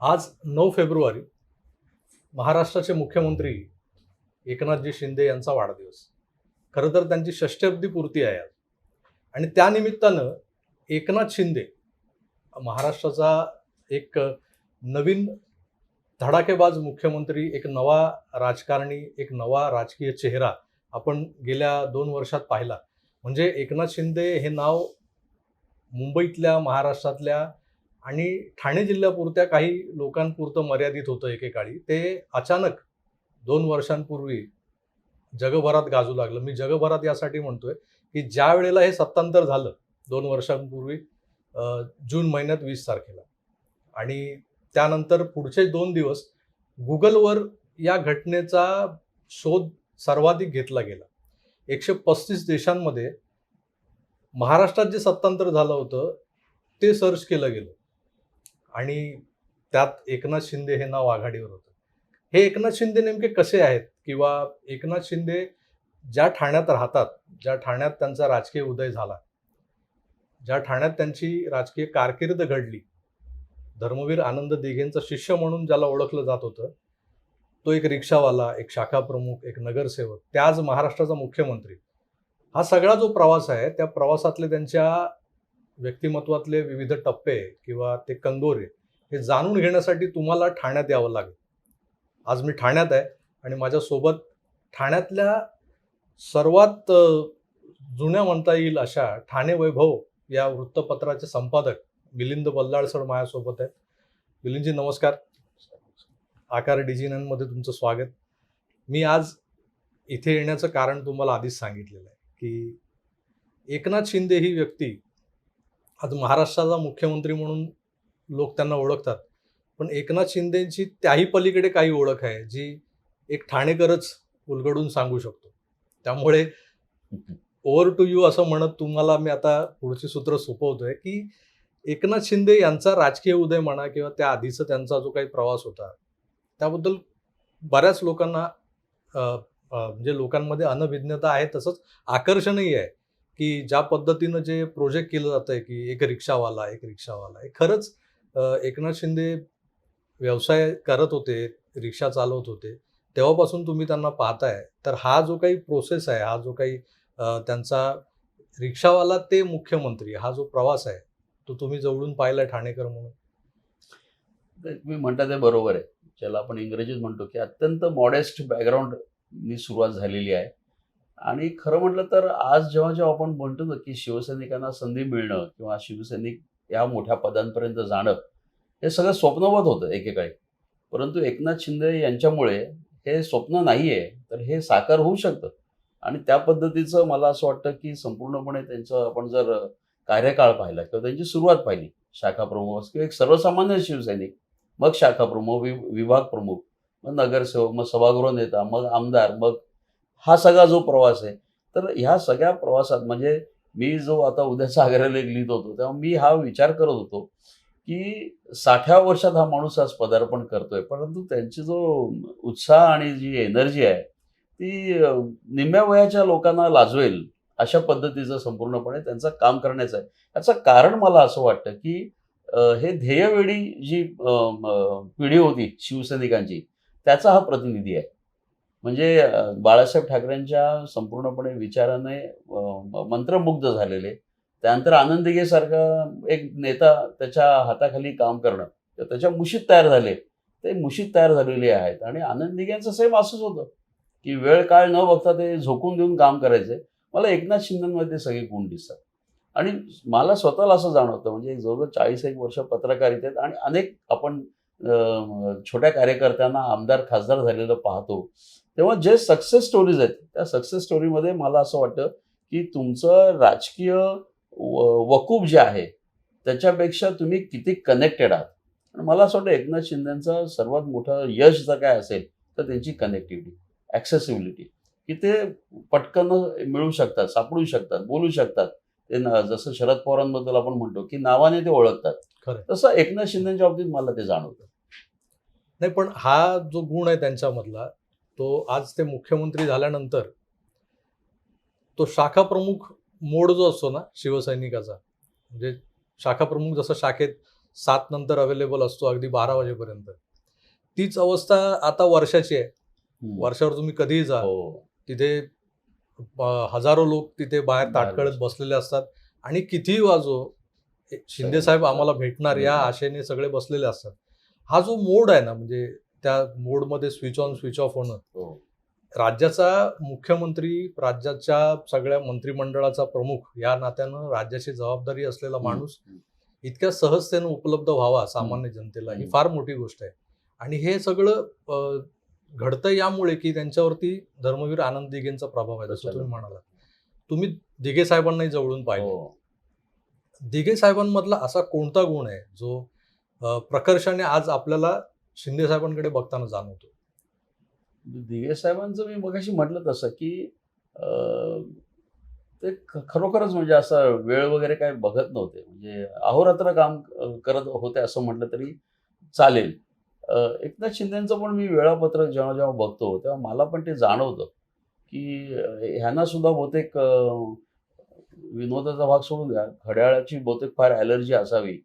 आज नऊ फेब्रुवारी महाराष्ट्राचे मुख्यमंत्री एकनाथजी शिंदे यांचा वाढदिवस. खरं तर त्यांची षष्ट्यब्दी पूर्ती आहे आज. आणि त्यानिमित्तानं एकनाथ शिंदे महाराष्ट्राचा एक नवीन धडाकेबाज मुख्यमंत्री एक नवा राजकारणी एक नवा राजकीय चेहरा आपण गेल्या दोन वर्षात पाहिला. म्हणजे एकनाथ शिंदे हे नाव मुंबईतल्या महाराष्ट्रातल्या आणि ठाणे जिल्ह्यापुरत्या काही लोकांपुरतं मर्यादित होतं एकेकाळी. ते अचानक दोन वर्षांपूर्वी जगभरात गाजू लागलं. मी जगभरात यासाठी म्हणतोय की ज्या वेळेला हे सत्तांतर झालं दोन वर्षांपूर्वी जून महिन्यात वीस तारखेला. आणि त्यानंतर पुढचे दोन दिवस गुगलवर या घटनेचा शोध सर्वाधिक घेतला गेला. एकशे पस्तीस देशांमध्ये महाराष्ट्रात जे सत्तांतर झालं होतं ते सर्च केलं गेलं. आणि त्यात एकनाथ शिंदे हे नाव आघाडीवर होतं. हे एकनाथ शिंदे नेमके कसे आहेत? किंवा एकनाथ शिंदे ज्या ठाण्यात राहतात ज्या ठाण्यात त्यांचा राजकीय उदय झाला ज्या ठाण्यात त्यांची राजकीय कारकीर्द घडली धर्मवीर आनंद दिघेंचा शिष्य म्हणून ज्याला ओळखलं जात होतं तो एक रिक्षावाला एक शाखा प्रमुख एक नगरसेवक त्याच महाराष्ट्राचा मुख्यमंत्री हा सगळा जो प्रवास आहे त्या प्रवासातले त्यांच्या व्यक्तिमत्वातले विविध टप्पे किंवा ते कंगोरे हे जाणून घेण्यासाठी तुम्हाला ठाण्यात यावं लागेल. आज मी ठाण्यात आहे आणि माझ्यासोबत ठाण्यातल्या सर्वात जुन्या म्हणता येईल अशा ठाणे वैभव या वृत्तपत्राचे संपादक मिलिंद बल्लाळ सर माझ्यासोबत आहेत. मिलिंदजी नमस्कार. आकार डिजिनमध्ये तुमचं स्वागत. मी आज इथे येण्याचं कारण तुम्हाला आधीच सांगितलेलं आहे की एकनाथ शिंदे ही व्यक्ती आज महाराष्ट्राचा मुख्यमंत्री म्हणून लोक त्यांना ओळखतात. पण एकनाथ शिंदेची त्याही पलीकडे काही ओळख आहे जी एक ठाणेकरच उलगडून सांगू शकतो. त्यामुळे ओव्हर टू यू असं म्हणत तुम्हाला मी आता पुढची सूत्र सोपवतोय की एकनाथ शिंदे यांचा राजकीय उदय म्हणा किंवा त्या आधीचा त्यांचा जो काही प्रवास होता त्याबद्दल बऱ्याच लोकांना म्हणजे लोकांमध्ये अनभिज्ञता आहे तसंच आकर्षणही आहे. की ज्या पद्धतीनं जे प्रोजेक्ट केलं जातं आहे की एक रिक्षावाला एक रिक्षावाला हे खरंच एकनाथ शिंदे व्यवसाय करत होते रिक्षा चालवत होते तेव्हापासून तुम्ही त्यांना पाहताय. तर हा जो काही प्रोसेस आहे हा जो काही त्यांचा रिक्षावाला ते मुख्यमंत्री हा जो प्रवास आहे तो तुम्ही जवळून पाहिला ठाणेकर म्हणून? ते तुम्ही म्हणता ते बरोबर आहे. ज्याला आपण इंग्रजीत म्हणतो की अत्यंत मॉडेस्ट बॅकग्राऊंडनी सुरुवात झालेली आहे. आणि खरं म्हटलं तर आज जेव्हा जेव्हा आपण म्हणतो ना की शिवसैनिकांना संधी मिळणं किंवा शिवसैनिक या मोठ्या पदांपर्यंत जाणं हे सगळं स्वप्नवत होतं एकेकाळी. परंतु एकनाथ शिंदे यांच्यामुळे हे स्वप्न नाही आहे तर हे साकार होऊ शकतं. आणि त्या पद्धतीचं मला असं वाटतं की संपूर्णपणे त्यांचं आपण जर कार्यकाळ पाहिला किंवा त्यांची सुरुवात पाहिली शाखा प्रमुख किंवा एक सर्वसामान्य शिवसैनिक मग शाखा प्रमुख वि विभाग प्रमुख मग नगरसेवक मग सभागृह नेता मग आमदार मग हा सगळा जो प्रवास आहे तर ह्या सगळ्या प्रवासात म्हणजे मी जो आता उद्याचा आग्रह लेख लिहित होतो तेव्हा मी हा विचार करत होतो की साठ्या वर्षात हा माणूस आज पदार्पण करतोय परंतु त्यांची जो उत्साह आणि जी एनर्जी आहे ती निम्म्या वयाच्या लोकांना लाजवेल अशा पद्धतीचं संपूर्णपणे त्यांचं काम करण्याचं आहे. याचं कारण मला असं वाटतं की हे ध्येयवेळी जी पिढी होती शिवसैनिकांची त्याचा हा प्रतिनिधी आहे. म्हणजे बाळासाहेब ठाकरेंच्या संपूर्णपणे विचाराने मंत्रमुग्ध झालेले. त्यानंतर आनंद दिघेसारखा एक नेता त्याच्या हाताखाली काम करणं त्याच्या मुशीत तयार झाले. ते मुशीत तयार झालेले आहेत आणि आनंद सेम असंच होतं की वेळ काळ न बघता ते झोकून देऊन काम करायचे. मला एकनाथ शिंदेमध्ये ते सगळे गुण दिसतात. आणि मला स्वतःला असं जाणवतं म्हणजे जवळजवळ चाळीस एक वर्ष पत्रकारितेत आणि अनेक आपण छोट्या कार्यकर्त्यांना आमदार खासदार झालेलं पाहतो. तेव्हा जे सक्सेस स्टोरीज आहेत त्या सक्सेस स्टोरीमध्ये मला असं वाटतं की तुमचं राजकीय व- वकूफ जे आहे त्याच्यापेक्षा तुम्ही किती कनेक्टेड आहात. आणि मला असं वाटतं एकनाथ शिंदेचं सर्वात मोठं यश जर काय असेल तर त्यांची कनेक्टिव्हिटी ॲक्सेसिबिलिटी की ते पटकन मिळू शकतात सापडू शकतात बोलू शकतात. ते जसं शरद पवारांबद्दल आपण म्हणतो की नावाने ते ओळखतात. खरं. तसं एकनाथ शिंदेच्या बाबतीत मला ते जाणवतं. नाही पण हा जो गुण आहे त्यांच्यामधला तो आज ते मुख्यमंत्री झाल्यानंतर तो शाखा प्रमुख मोड जो असतो ना शिवसैनिकाचा म्हणजे शाखा प्रमुख जसं शाखेत सात नंतर अवेलेबल असतो अगदी बारा वाजेपर्यंत तीच अवस्था आता वर्षाची आहे. वर्षावर तुम्ही कधीही जा हो. तिथे हजारो लोक तिथे बाहेर बाहेर ताटकळत बसलेले असतात आणि कितीही वाजो शिंदे साहेब आम्हाला भेटणार या आशेने सगळे बसलेले असतात. हा जो मोड आहे ना म्हणजे त्या मोडमध्ये स्विच ऑन स्विच ऑफ होणं. हो. राज्याचा मुख्यमंत्री राज्याच्या सगळ्या मंत्रिमंडळाचा प्रमुख या नात्यानं राज्याची जबाबदारी असलेला माणूस. इतक्या सहजतेनं उपलब्ध व्हावा सामान्य जनतेला ही. फार मोठी गोष्ट आहे. आणि हे सगळं घडतं यामुळे की त्यांच्यावरती धर्मवीर आनंद दिघेंचा प्रभाव आहे जसं. तुम्ही म्हणाला तुम्ही दिघे साहेबांनाही जवळून पाहिजे हो. दिघे साहेबांमधला असा कोणता गुण आहे जो प्रकर्षाने आज आपल्याला शिंदे साहेबांकडे बघताना जाणवतो. दिघे साहेबांचं मी मगाशी म्हटलं तसं की ते खरोखरच म्हणजे असं वेळ वगैरे काय बघत नव्हते. म्हणजे अहोरात्र काम करत होते असं म्हटलं तरी चालेल. एकनाथ शिंदेचं पण मी वेळापत्रक जेव्हा जेव्हा बघतो तेव्हा मला पण ते जाणवतं की ह्यांना सुद्धा बहुतेक विनोदाचा भाग सोडून द्या. घड्याळाची बहुतेक फार ॲलर्जी असावी.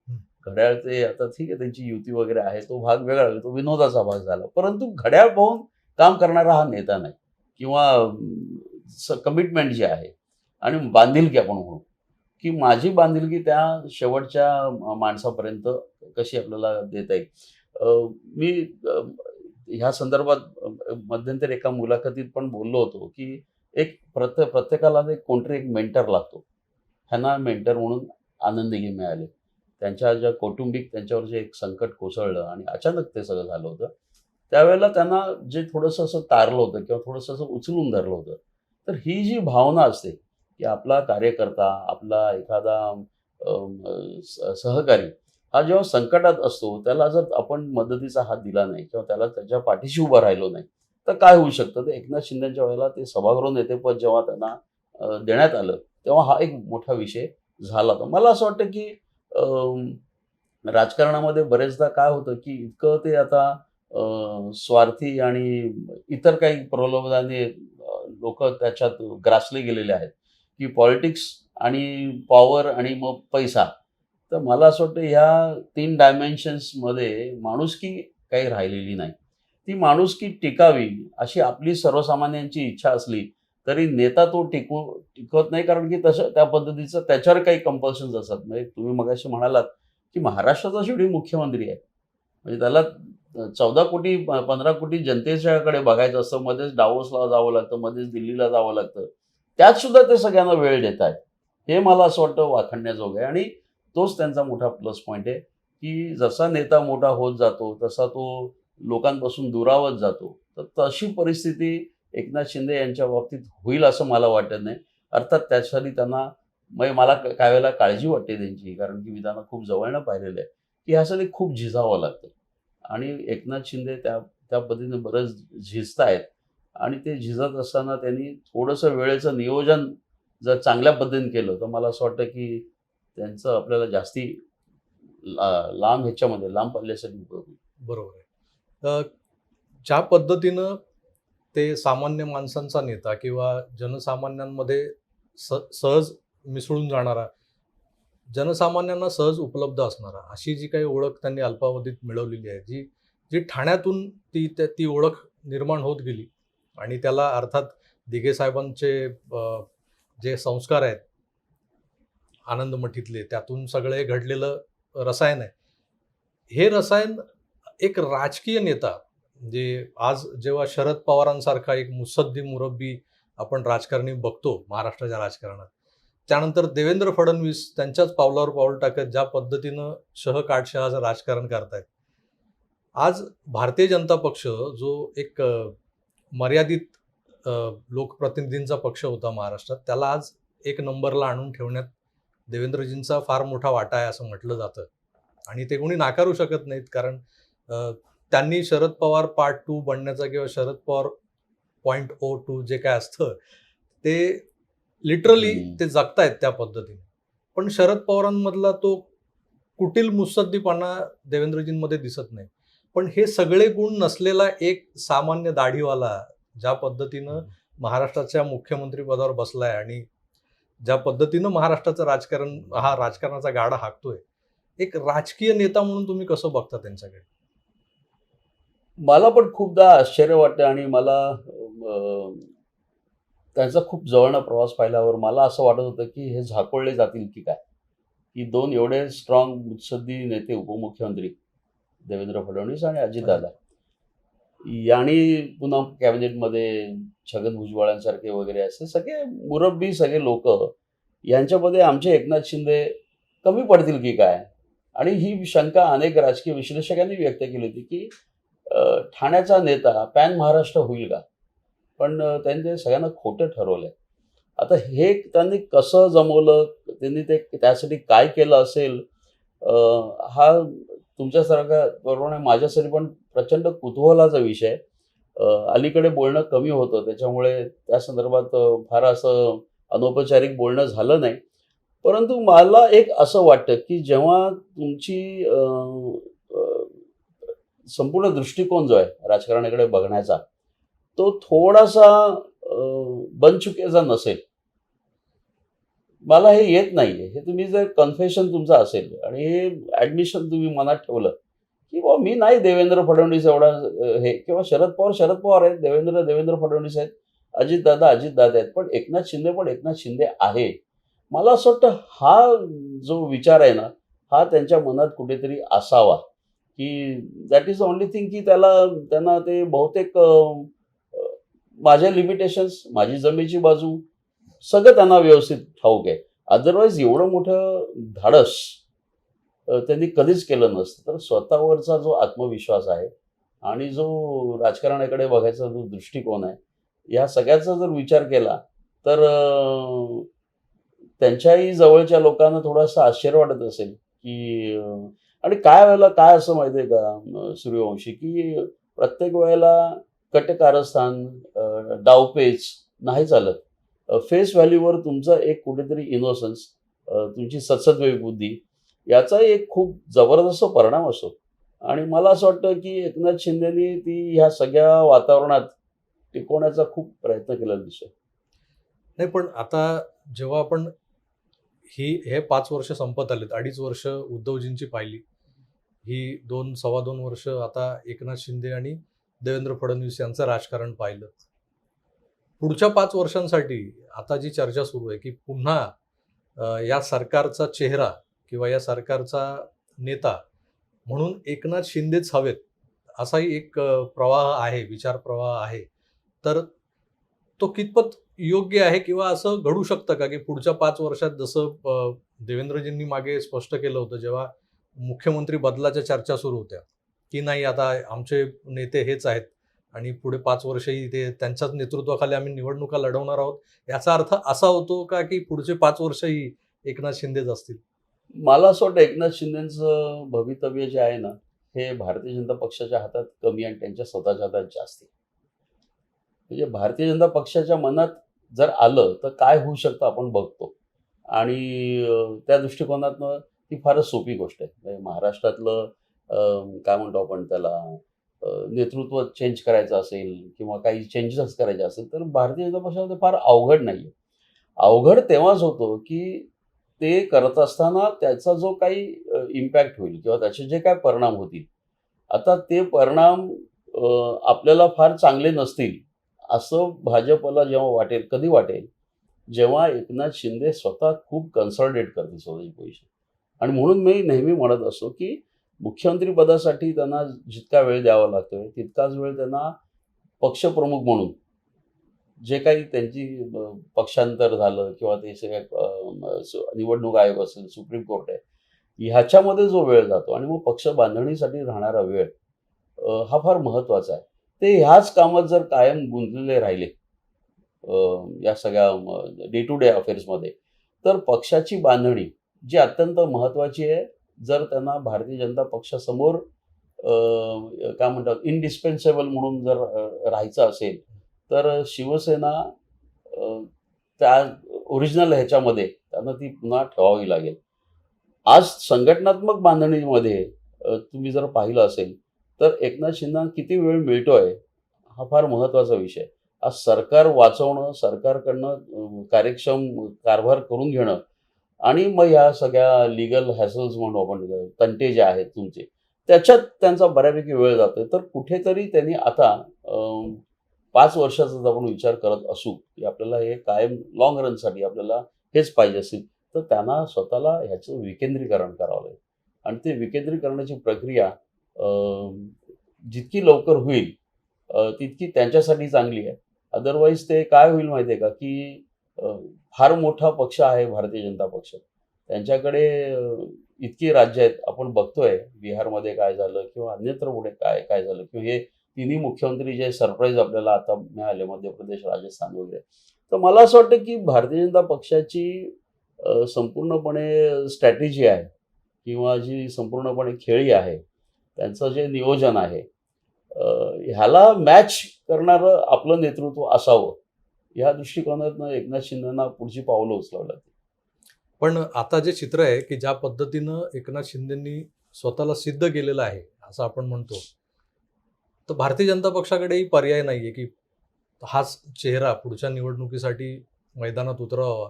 घड्याळ ते आता ठीक आहे त्यांची युती वगैरे आहे तो भाग वेगळा तो विनोदाचा भाग झाला. परंतु घड्याळ पाहून काम करणारा हा नेता नाही. किंवा कमिटमेंट जी आहे आणि बांधिलकी आपण म्हणू की माझी बांधिलकी त्या शेवटच्या माणसापर्यंत कशी आपल्याला देता येईल. मी ह्या संदर्भात मध्यंतरी एका मुलाखतीत पण बोललो होतो की एक प्रत्येक प्रत्येकाला एक कोणतरी एक मेंटर लागतो. ह्यांना मेंटर म्हणून आनंदगी मिळाले. त्यांच्या ज्या कौटुंबिक त्यांच्यावर जे एक संकट कोसळलं आणि अचानक ते सगळं झालं होतं त्यावेळेला त्यांना जे थोडंसं असं तारलं होतं किंवा थोडंसं असं उचलून धरलं होतं तर ही जी भावना असते की आपला कार्यकर्ता आपला एखादा सहकारी हा जेव्हा संकटात असतो त्याला जर आपण मदतीचा हात दिला नाही किंवा त्याला त्याच्या पाठीशी उभं राहिलो नाही तर काय होऊ शकतं? ते एकनाथ शिंदेच्या वेळेला ते सभागृह नेतेपद जेव्हा त्यांना देण्यात आलं तेव्हा हा एक मोठा विषय झाला होता. मला असं वाटतं की राजकारणामध्ये बरेचदा काय होतं की इतकं ते आता स्वार्थी आणि इतर काही प्रलोभनाने लोक त्याच्यात ग्रासले गेलेले आहेत. की पॉलिटिक्स आणि पॉवर आणि मग पैसा. तर मला असं वाटतं ह्या तीन डायमेन्शन्समध्ये माणुसकी काही राहिलेली नाही. ती माणुसकी टिकावी अशी आपली सर्वसामान्यांची इच्छा असली तरी नेता तो टिकू टिकवत नाही कारण की तसं त्या पद्धतीचं त्याच्यावर काही कंपल्शन्स असतात. म्हणजे तुम्ही मगाशी म्हणालात की महाराष्ट्राचा शेवटी मुख्यमंत्री आहे. म्हणजे त्याला चौदा कोटी पंधरा कोटी जनतेच्याकडे बघायचं असतं मध्येच डावोसला जावं लागतं मध्येच दिल्लीला जावं लागतं. त्यात सुद्धा ते सगळ्यांना वेळ देत आहेत. हे मला असं वाटतं वाखणण्याजोगं आहे. आणि तोच त्यांचा मोठा प्लस पॉईंट आहे की जसा नेता मोठा होत जातो तसा तो लोकांपासून दुरावत जातो. तर तशी परिस्थिती एकनाथ शिंदे यांच्या बाबतीत होईल असं मला वाटत नाही. अर्थात त्यासाठी त्यांना म्हणजे मला काय वेळेला काळजी वाटते त्यांची कारण की मी त्यांना खूप जवळनं पाहिलेलं आहे. की ह्यासाठी खूप झिजावं लागतं. आणि एकनाथ शिंदे त्या त्या पद्धतीने बरंच झिजत आहेत. आणि ते झिजत असताना त्यांनी थोडंसं वेळेचं नियोजन जर चांगल्या पद्धतीने केलं तर मला असं वाटतं की त्यांचं आपल्याला जास्ती ला- लांब ह्याच्यामध्ये लांब पल्ल्यासाठी उपयोग होईल. बरोबर आहे. ज्या पद्धतीनं ते सामान्य माणसांचा नेता किंवा जनसामान्यांमध्ये स सहज मिसळून जाणारा जनसामान्यांना सहज उपलब्ध असणारा अशी जी काही ओळख त्यांनी अल्पावधीत मिळवलेली आहे जी जी ठाण्यातून ती त्या- ती ओळख निर्माण होत गेली. आणि त्याला अर्थात दिघे साहेबांचे जे संस्कार आहेत आनंद मठीतले त्यातून सगळे घडलेलं रसायन आहे. हे रसायन एक राजकीय नेता म्हणजे आज जेव्हा शरद पवारांसारखा एक मुसद्दी मुरब्बी आपण राजकारणी बघतो महाराष्ट्राच्या राजकारणात त्यानंतर देवेंद्र फडणवीस त्यांच्याच पावलावर पाऊल टाकत ज्या पद्धतीनं शह काटशहाचं राजकारण करतायत. आज भारतीय जनता पक्ष जो एक मर्यादित लोकप्रतिनिधींचा पक्ष होता महाराष्ट्रात त्याला आज एक नंबरला आणून ठेवण्यात देवेंद्रजींचा फार मोठा वाटा आहे असं म्हटलं जातं. आणि ते कोणी नाकारू शकत नाहीत कारण त्यांनी शरद पवार पार्ट टू बनण्याचा किंवा Sharad Pawar point o two जे काय असतं ते लिटरली. ते जगतायत त्या पद्धतीने. पण शरद पवारांमधला तो कुटील मुत्सद्दीपणा देवेंद्रजींमध्ये दिसत नाही. पण हे सगळे गुण नसलेला एक सामान्य दाढीवाला ज्या पद्धतीनं महाराष्ट्राच्या मुख्यमंत्री पदावर बसलाय आणि ज्या पद्धतीनं महाराष्ट्राचं राजकारण हा राजकारणाचा गाडा हाकतोय एक राजकीय नेता म्हणून तुम्ही कसं बघता त्यांच्याकडे? मला पण खूपदा आश्चर्य वाटतं आणि मला त्यांचा खूप जवळना प्रवास पाहिल्यावर मला असं वाटत होतं की हे झाकोळले जातील की काय? की दोन एवढे स्ट्रॉंग मुत्सद्दी नेते उपमुख्यमंत्री देवेंद्र फडणवीस आणि अजितदादा यांनी पुन्हा कॅबिनेटमध्ये छगन भुजबळांसारखे वगैरे असे सगळे मुरब्बी सगळे लोक यांच्यामध्ये आमचे एकनाथ शिंदे कमी पडतील की काय? आणि ही शंका अनेक राजकीय विश्लेषकांनी व्यक्त केली होती की ठाण्याचा नेता पॅन महाराष्ट्र होईल का? पण त्यांनी ते सगळ्यांना खोटं ठरवलंय. आता हे त्यांनी कसं जमवलं? त्यांनी ते त्यासाठी काय केलं असेल? हा तुमच्यासारखा बरोबर माझ्यासाठी पण प्रचंड कुतूहलाचा विषय अलीकडे बोलणं कमी होतं. त्याच्यामुळे त्या संदर्भात फार असं अनौपचारिक बोलणं झालं नाही. परंतु मला एक असं वाटतं की जेव्हा तुमची संपूर्ण दृष्टिकोन जो आहे राजकारणाकडे बघण्याचा तो थोडासा बन बनचुकीचा नसेल. मला हे येत नाहीये. हे तुम्ही जर कन्फेशन तुमचं असेल आणि हे ऍडमिशन तुम्ही मनात ठेवलं की बा मी नाही देवेंद्र फडणवीस एवढा हे किंवा शरद पवार शरद पवार आहेत देवेंद्र देवेंद्र फडणवीस आहेत अजितदादा अजितदादा आहेत पण एकनाथ शिंदे पण एकनाथ शिंदे आहे. मला असं वाटतं हा जो विचार आहे ना हा त्यांच्या मनात कुठेतरी असावा. की दॅट इज ओनली थिंग की त्याला त्यांना ते बहुतेक माझ्या लिमिटेशन्स माझी जमेची बाजू सगळं त्यांना व्यवस्थित ठाऊक आहे. अदरवाईज एवढं मोठं धाडस त्यांनी कधीच केलं नसतं. तर स्वतःवरचा जो आत्मविश्वास आहे आणि जो राजकारणाकडे बघायचा जो दृष्टिकोन आहे या सगळ्याचा जर विचार केला तर त्यांच्याही जवळच्या लोकांना थोडंसं आश्चर्य वाटत असेल की आणि काय वेळेला काय असं माहिती आहे का सूर्यवंशी की प्रत्येक वेळेला कटकारस्थान अं, डावपेच नाही चालत. फेस व्हॅल्यूवर तुमचं एक कुठेतरी इनोसन्स तुमची सत्सद्वेग बुद्धी याचा एक खूप जबरदस्त परिणाम असतो. आणि मला असं वाटतं की एकनाथ शिंदेनी ती ह्या सगळ्या वातावरणात टिकवण्याचा खूप प्रयत्न केलेला दिसतो नाही पण आता जेव्हा आपण ही हे पाच वर्ष संपत आलेत अडीच वर्ष उद्धवजींची पाहिली ही दोन सव्वा दोन वर्ष आता एकनाथ शिंदे आणि देवेंद्र फडणवीस यांचं राजकारण पाहिलं. पुढच्या पाच वर्षांसाठी आता जी चर्चा सुरू आहे की पुन्हा या सरकारचा चेहरा किंवा या सरकारचा नेता म्हणून एकनाथ शिंदेच हवेत असाही एक प्रवाह आहे विचार प्रवाह आहे. तर तो कितपत योग्य आहे किंवा असं घडू शकतं का की पुढच्या पाच वर्षात जसं देवेंद्रजींनी मागे स्पष्ट केलं होतं जेव्हा मुख्यमंत्री बदलाच्या चर्चा सुरू होत्या. की नाही आता आमचे नेते हेच आहेत आणि पुढे पाच वर्षही ते त्यांच्याच नेतृत्वाखाली आम्ही निवडणुका लढवणार आहोत. याचा अर्थ असा होतो का की पुढचे पाच वर्षही एकनाथ शिंदेच असतील? मला असं वाटतं एकनाथ शिंदेचं भवितव्य जे आहे ना हे भारतीय जनता पक्षाच्या हातात कमी आणि त्यांच्या स्वतःच्या हातात जास्त म्हणजे भारतीय जनता पक्षाच्या मनात जर आलं तर काय होऊ शकतं आपण बघतो. आणि त्या दृष्टिकोनातनं ती फारच सोपी गोष्ट आहे. म्हणजे महाराष्ट्रातलं काय म्हणतो आपण त्याला नेतृत्व चेंज करायचं असेल किंवा काही चेंजेस करायचे असेल तर भारतीय जनता पक्षामध्ये फार अवघड नाही अवघड तेव्हाच होतो की ते करत असताना त्याचा जो काही इम्पॅक्ट होईल किंवा त्याचे जे काय परिणाम होतील आता ते परिणाम आपल्याला फार चांगले नसतील असं भाजपला जेव्हा वाटेल कधी वाटेल जेव्हा एकनाथ शिंदे स्वतः खूप कन्सल्टेट करतील स्वतःची पोझिशन आणि म्हणून मी नेहमी म्हणत असतो की मुख्यमंत्री पदासाठी त्यांना जितका वेळ द्यावा लागतोय तितकाच वेळ त्यांना पक्षप्रमुख म्हणून. जे काही त्यांची पक्षांतर झालं किंवा ते सगळ्या निवडणूक आयोग असेल सुप्रीम कोर्ट आहे ह्याच्यामध्ये जो वेळ जातो आणि मग पक्ष बांधणीसाठी राहणारा वेळ हा फार महत्त्वाचा आहे. ते ह्याच कामात जर कायम गुंतलेले राहिले या सगळ्या डे टू डे अफेअर्समध्ये तर पक्षाची बांधणी जी अत्यंत महत्त्वाची आहे जर त्यांना भारतीय जनता पक्षासमोर काय म्हणतात इनडिस्पेन्सेबल म्हणून जर राहायचं असेल तर शिवसेना त्या ओरिजिनल ह्याच्यामध्ये त्यांना ती पुन्हा ठेवावी लागेल. आज संघटनात्मक बांधणीमध्ये तुम्ही जर पाहिलं असेल तर एकनाथ शिंदेना किती वेळ मिळतोय हा फार महत्त्वाचा विषय. आज सरकार वाचवणं सरकारकडनं कार्यक्षम कारभार करून घेणं आणि मग ह्या सगळ्या लिगल हॅसल्स म्हणून आपण तंटे जे आहेत तुमचे त्याच्यात त्यांचा बऱ्यापैकी वेळ जातो तर कुठेतरी त्यांनी आता पाच वर्षाचा जर आपण विचार करत असू की आपल्याला हे कायम लॉंग रनसाठी आपल्याला हेच पाहिजे असेल तर त्यांना स्वतःला ह्याचं विकेंद्रीकरण करावं लागेल. आणि ते विकेंद्रीकरणाची प्रक्रिया जितकी लवकर होईल तितकी त्यांच्यासाठी चांगली आहे. अदरवाईज ते काय होईल माहिती आहे का की फार मोठा पक्ष आहे भारतीय जनता पक्ष. त्यांच्याकडे इतकी राज्य आहेत आपण बघतोय बिहारमध्ये काय झालं किंवा अन्यत्र पुढे काय काय झालं किंवा हे तिन्ही मुख्यमंत्री जे सरप्राईज आपल्याला आता मिळाले मध्य प्रदेश राजस्थान वगैरे. तर मला असं वाटतं की भारतीय जनता पक्षाची संपूर्णपणे स्ट्रॅटेजी आहे किंवा जी संपूर्णपणे खेळी आहे त्यांचं जे नियोजन आहे ह्याला मॅच करणारं आपलं नेतृत्व असावं. या दृष्टिकोनातनं एकनाथ शिंदेना पुढची पावलं उचलावी लागतील पण आता जे चित्र आहे की ज्या पद्धतीनं एकनाथ शिंदेंनी स्वतःला सिद्ध केलेलं आहे असं आपण म्हणतो तर भारतीय जनता पक्षाकडेही पर्याय नाही आहे की हाच चेहरा पुढच्या निवडणुकीसाठी मैदानात उतरावा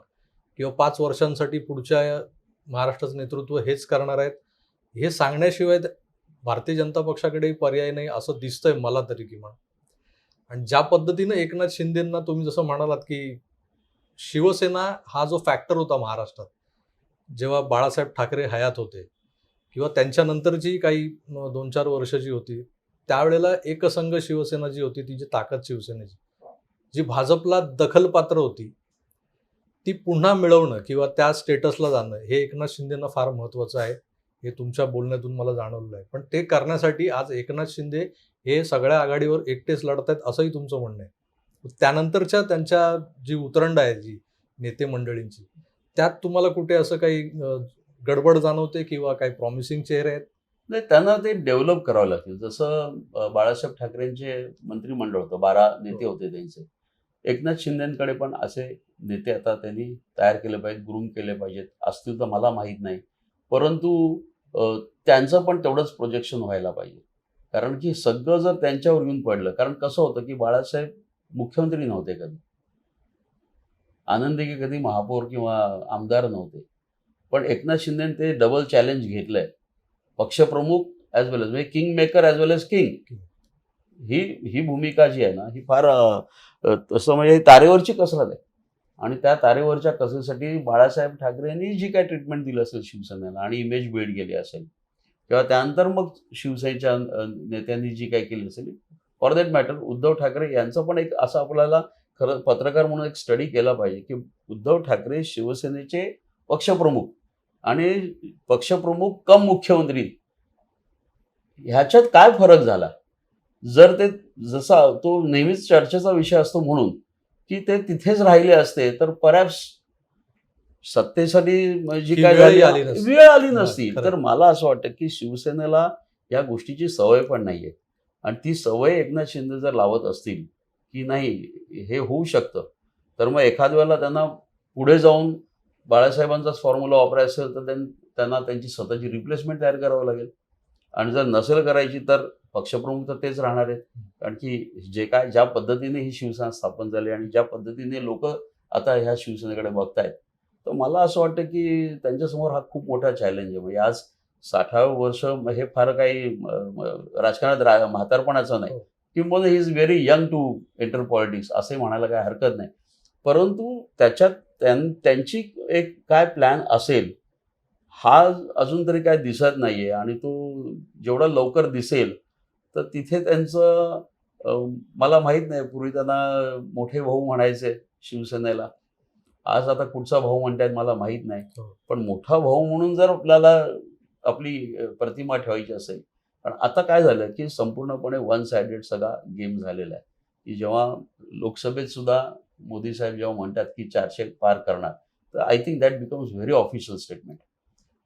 किंवा पाच वर्षांसाठी पुढच्या महाराष्ट्राचं नेतृत्व हेच करणार आहेत. हे सांगण्याशिवाय भारतीय जनता पक्षाकडेही पर्याय नाही असं दिसतंय मला तरी किमान. आणि ज्या पद्धतीनं एकनाथ शिंदेंना तुम्ही जसं म्हणालात की शिवसेना हा जो फॅक्टर होता महाराष्ट्रात जेव्हा बाळासाहेब ठाकरे हयात होते किंवा त्यांच्यानंतरची काही दोन चार वर्ष जी होती त्यावेळेला एकसंघ शिवसेना जी होती ती जी ताकद शिवसेनेची जी भाजपला दखलपात्र होती ती पुन्हा मिळवणं किंवा त्या स्टेटसला जाणं हे एकनाथ शिंदेना फार महत्त्वाचं आहे हे तुमच्या बोलण्यातून मला जाणवलं आहे. पण ते करण्यासाठी आज एकनाथ शिंदे हे सगळ्या आघाडीवर एकटेच लढत आहेत असंही तुमचं म्हणणं आहे. त्यानंतरच्या त्यांच्या जी उतरंड आहे जी नेते मंडळींची त्यात तुम्हाला कुठे असं काही गडबड जाणवते किंवा काही प्रॉमिसिंग चेहरे आहेत? नाही त्यांना ते डेव्हलप करावं लागतील जसं बाळासाहेब ठाकरेंचे मंत्रिमंडळ होतं बारा नेते होते त्यांचे. एकनाथ शिंदेकडे पण असे नेते आता त्यांनी तयार केले पाहिजेत ग्रूम केले पाहिजेत. असतील तर मला माहीत नाही. परंतु त्यांचं पण तेवढंच प्रोजेक्शन व्हायला पाहिजे. कारण की सगळं जर त्यांच्यावर येऊन पडलं कारण कसं होतं की बाळासाहेब मुख्यमंत्री नव्हते कधी. आनंदी की कधी महापौर किंवा आमदार नव्हते. पण एकनाथ शिंदे ते डबल चॅलेंज घेतलंय. पक्षप्रमुख ॲज वेल एज म्हणजे king maker as well as king ही ही भूमिका जी आहे ना ही फार तसं म्हणजे तारेवरची कसरत आहे. आणि त्या तारेवरच्या कसरतीसाठी बाळासाहेब ठाकरे यांनी जी काय ट्रीटमेंट दिली असेल शिवसेनेला आणि इमेज बिल्ड गेली असेल किंवा त्यानंतर मग शिवसेनेच्या नेत्यांनी जी काय केली असेल for that matter Uddhav Thackeray यांचं पण एक असं आपल्याला खरं पत्रकार म्हणून एक स्टडी केला पाहिजे की उद्धव ठाकरे शिवसेनेचे पक्षप्रमुख आणि पक्षप्रमुख कम मुख्यमंत्री. ह्याच्यात काय फरक झाला? जर ते जसा तो नेहमीच चर्चेचा विषय असतो म्हणून की ते तिथेच राहिले असते तर परॅप्स सत्तेसाठी जी काय झाली आली नसती. वेळ आली नसती. तर मला असं वाटतं की शिवसेनेला या गोष्टीची सवय पण नाहीये. आणि ती सवय एकनाथ शिंदे जर लावत असतील की नाही हे होऊ शकतं. तर मग एखाद वेळेला त्यांना पुढे जाऊन बाळासाहेबांचाच फॉर्म्युला वापरायचा असेल तर त्यां- त्यांना त्यांची स्वतःची रिप्लेसमेंट तयार करावं लागेल. आणि जर नसेल करायची तर पक्षप्रमुख तर तेच राहणार आहेत. कारण की जे काय ज्या पद्धतीने ही शिवसेना स्थापन झाली आणि ज्या पद्धतीने लोक आता ह्या शिवसेनेकडे बघतायत तर मला असं वाटतं की त्यांच्यासमोर हा खूप मोठा चॅलेंज आहे. म्हणजे आज साठावं वर्ष हे फार काही राजकारणात रा म्हातारपणाचं नाही. किंवा he is very young to enter politics असे म्हणायला काही हरकत नाही. परंतु त्याच्यात त्यां- त्यांची एक काय प्लॅन असेल हा अजून तरी काय दिसत नाहीये. आणि तो जेवढा लवकर दिसेल तर तिथे त्यांचं मला माहीत नाही. पूर्वी त्यांना मोठे भाऊ म्हणायचे शिवसेनेला. आज आता कुठचा भाऊ म्हणतायत मला माहीत नाही. हो. पण मोठा भाऊ म्हणून जर आपल्याला आपली प्रतिमा ठेवायची असेल पण आता काय झालं की संपूर्णपणे वन सायडेड सगळा गेम झालेला आहे. की जेव्हा लोकसभेत सुद्धा मोदी साहेब जेव्हा म्हणतात की चारशे पार करणार तर I think that becomes very official statement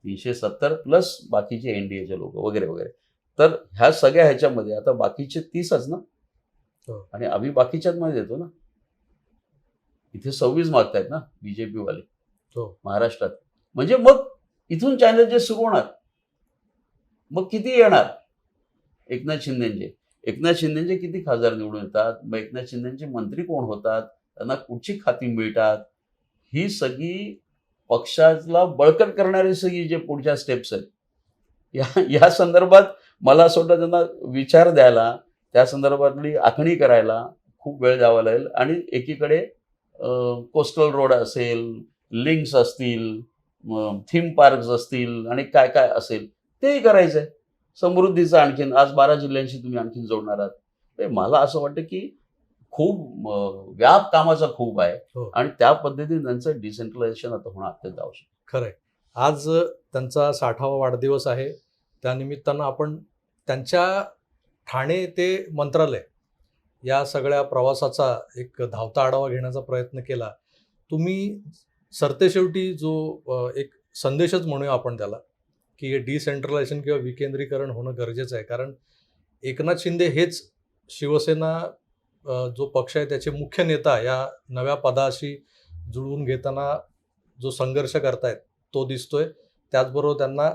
तीनशे सत्तर प्लस बाकीचे एन डी एचे लोक वगैरे वगैरे. तर ह्या सगळ्या ह्याच्यामध्ये आता बाकीचे तीसच ना? हो. आणि आम्ही बाकीच्यात मध्ये येतो ना? इथे सव्वीस मागतायत ना बीजेपी वाले हो. महाराष्ट्रात. म्हणजे मग इथून चॅलेंजेस सुरू होणार मग किती येणार? एकनाथ शिंदेचे. एकनाथ शिंदेचे किती खासदार निवडून येतात? मग एकनाथ शिंदेचे मंत्री कोण होतात? त्यांना कुठची खाती मिळतात? ही सगळी पक्षाला बळकट करणारे सगळी जे पुढच्या स्टेप्स आहेत या या संदर्भात मला असं वाटतं त्यांना विचार द्यायला त्या संदर्भातली आखणी करायला खूप वेळ द्यावा लागेल. आणि एकीकडे कोस्टल रोड असेल लिंक्स असतील थीम पार्क्स असतील आणि काय काय असेल तेही करायचं आहे समृद्धीचं आणखीन आज बारा जिल्ह्यांशी तुम्ही आणखीन जोडणार आहात ते मला असं वाटतं की खूप व्याप कामाचा खूप आहे हो. आणि त्या पद्धतीने त्यांचं डिसेंट्रलायझेशन आता होणं अत्यंत आवश्यक आहे. खरंय आज त्यांचा साठावा वाढदिवस आहे त्यानिमित्तानं आपण त्यांच्या ठाणे ते मंत्रालय या सगळ्या प्रवासाचा एक धावता आढावा घेण्याचा प्रयत्न केला. तुम्ही सरतेशेवटी जो एक संदेशच म्हणूया आपण त्याला की डिसेंट्रलायझेशन किंवा विकेंद्रीकरण होणं गरजेचं आहे. कारण एकनाथ शिंदे हेच शिवसेना जो पक्ष आहे त्याचे मुख्य नेता या नव्या पदाशी जुळवून घेताना जो संघर्ष करतायत तो दिसतोय. त्याचबरोबर त्यांना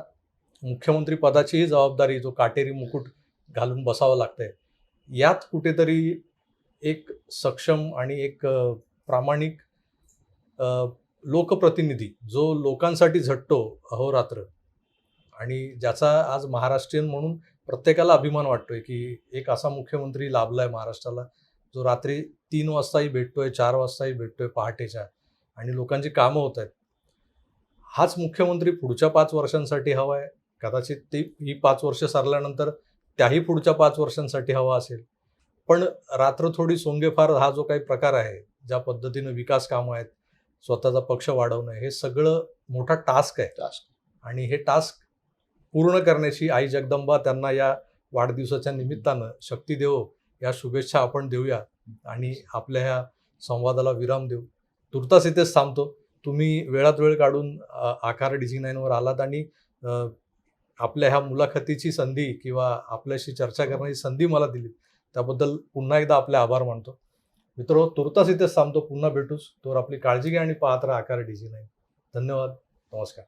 मुख्यमंत्री पदाचीही जबाबदारी जो काटेरी मुकुट घालून बसावं लागतंय. यात कुठेतरी एक सक्षम आणि एक प्रामाणिक लोकप्रतिनिधी जो लोकांसाठी झटतो अहोरात्र. आणि ज्याचा आज महाराष्ट्रीयन म्हणून प्रत्येकाला अभिमान वाटतोय की एक असा मुख्यमंत्री लाभला आहे महाराष्ट्राला जो रात्री तीन वाजताही भेटतोय चार वाजताही भेटतोय पहाटेच्या आणि लोकांची कामं होत आहेत. हाच मुख्यमंत्री पुढच्या पाच वर्षांसाठी हवा आहे कदाचित ती ही पाच वर्ष सरल्यानंतर त्याही पुढच्या पाच वर्षांसाठी हवा असेल. पण रात्र थोडी सोंगे फार हा जो काही प्रकार आहे ज्या पद्धतीनं विकास कामं आहेत स्वतःचा पक्ष वाढवणं हे सगळं मोठा टास्क आहे. Task. आणि हे टास्क पूर्ण करण्याची आई जगदंबा त्यांना या वाढदिवसाच्या निमित्तानं शक्ती देवो या शुभेच्छा आपण देऊया आणि आपल्या ह्या संवादाला विराम देऊ. तुर्तास इथेच थांबतो. तुम्ही वेळात वेळ काढून आकार डिझी नाईनवर आलात आणि आपल्या ह्या मुलाखतीची संधी किंवा आपल्याशी चर्चा करण्याची संधी मला दिली. त्याबद्दल पुन्हा एकदा आपले आभार मानतो. मित्र तुर्तास इथेच थांबतो. पुन्हा भेटूच. तोवर आपली काळजी घ्या आणि पाहत राहा आकार डिझी नाही धन्यवाद. नमस्कार.